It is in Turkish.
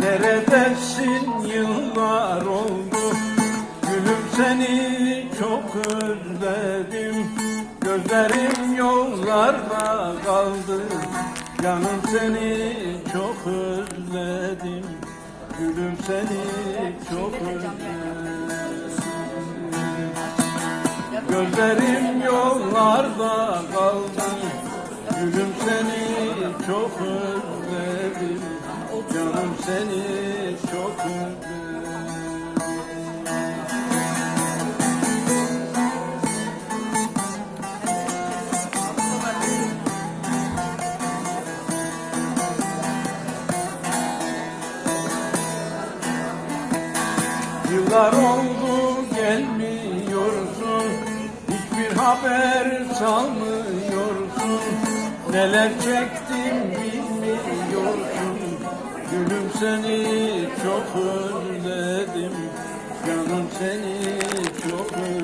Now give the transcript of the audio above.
Neredesin? Yıllar oldu. Gülüm seni çok özledim. Gözlerim yollarda kaldı. Canım seni çok özledim. Gülüm seni çok özledim. Gözlerim yollarda kaldı. Gülüm seni çok özledim seni çok özledim Yıllar oldu gelmiyorsun. Hiçbir haber salmıyorsun Neler çektim bilmiyorsun Gülüm seni çok özledim. Canım seni çok özledim